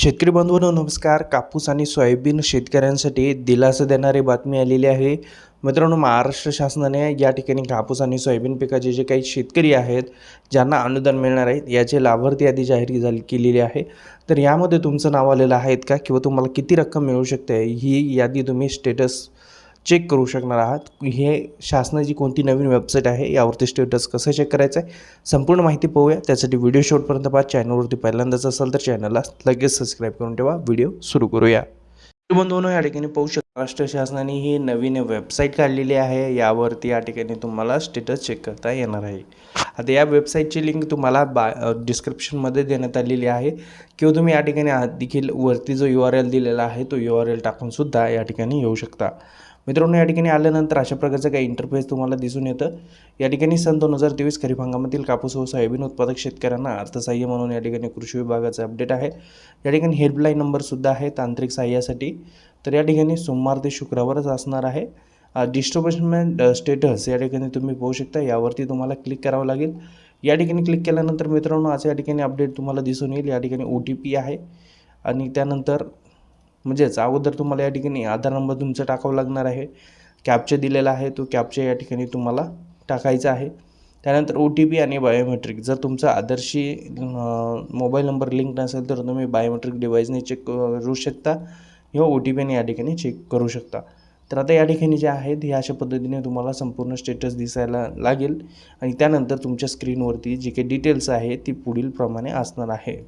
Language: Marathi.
शेतकरी बंधूंनो नमस्कार. कापूस आणि सोयाबीन शेतकऱ्यांसाठी दिलासा देणारी बातमी आलेली आहे. मित्रांनो महाराष्ट्र शासनाने या ठिकाणी कापूस आणि सोयाबीन पिकाचे जे काही शेतकरी आहेत ज्यांना अनुदान मिळणार आहेत याचे लाभार्थी यादी जाहीर झाली केलेली आहे. तर यामध्ये तुमचं नाव आलेलं आहेत का? किंवा तुम्हाला किती रक्कम मिळू शकते? ही यादी तुम्ही स्टेटस चेक करू शकणार आहात. हे शासनाची कोणती नवीन वेबसाईट आहे यावरती स्टेटस कसं चेक करायचं आहे संपूर्ण माहिती पाहूया. त्यासाठी व्हिडिओ शेवटपर्यंत पहा. चॅनलवरती पहिल्यांदाच असाल तर चॅनलला लगेच सबस्क्राईब करून ठेवा. व्हिडिओ सुरू करूया. बंधून या ठिकाणी पाहू शकता महाराष्ट्र शासनाने ही नवीन वेबसाईट काढलेली आहे. यावरती या ठिकाणी तुम्हाला स्टेटस चेक करता येणार आहे. आता या वेबसाईटची लिंक तुम्हाला बा डिस्क्रिप्शनमध्ये देण्यात आलेली आहे. किंवा तुम्ही या ठिकाणी देखील वरती जो यू आर एल दिलेला आहे तो यू आर एल टाकूनसुद्धा या ठिकाणी येऊ शकता. मित्रांनो या ठिकाणी आल्यानंतर अशा प्रकारचं काही इंटरफेस तुम्हाला दिसून येतं. या ठिकाणी सन दोन हजार तेवीस खरीप हंगामातील कापूस व सोयाबीन उत्पादक शेतकऱ्यांना अर्थसहाय्य म्हणून या ठिकाणी कृषी विभागाचं अपडेट आहे. या ठिकाणी हेल्पलाईन नंबरसुद्धा आहे तांत्रिक सहाय्यासाठी. तर या ठिकाणी सोमवार ते शुक्रवारच असणार आहे. डिस्ट्रिब्युशनमेंट स्टेटस या ठिकाणी तुम्ही पाहू शकता. यावरती तुम्हाला क्लिक करावं लागेल. या ठिकाणी क्लिक केल्यानंतर मित्रांनो असं या ठिकाणी अपडेट तुम्हाला दिसून येईल. या ठिकाणी ओ टी पी आहे. आणि त्यानंतर म्हणजेच अगोदर तुम्हाला या ठिकाणी आधार नंबर तुमचा टाकावा लागणार आहे. कॅपचे दिलेला आहे तो कॅपचे या ठिकाणी तुम्हाला टाकायचा आहे. त्यानंतर ओ टी पी आणि बायोमेट्रिक. जर तुमचा आदर्शी मोबाईल नंबर लिंक नसेल तर तुम्ही बायोमेट्रिक डिव्हाइसने चेक करू शकता किंवा ओ टी पीने या ठिकाणी चेक करू शकता. तर आता या ठिकाणी जे आहेत हे अशा पद्धतीने तुम्हाला संपूर्ण स्टेटस दिसायला लागेल आणि त्यानंतर तुमच्या स्क्रीनवरती जी काही डिटेल्स आहे ती पुढील प्रमाणे असणार आहे.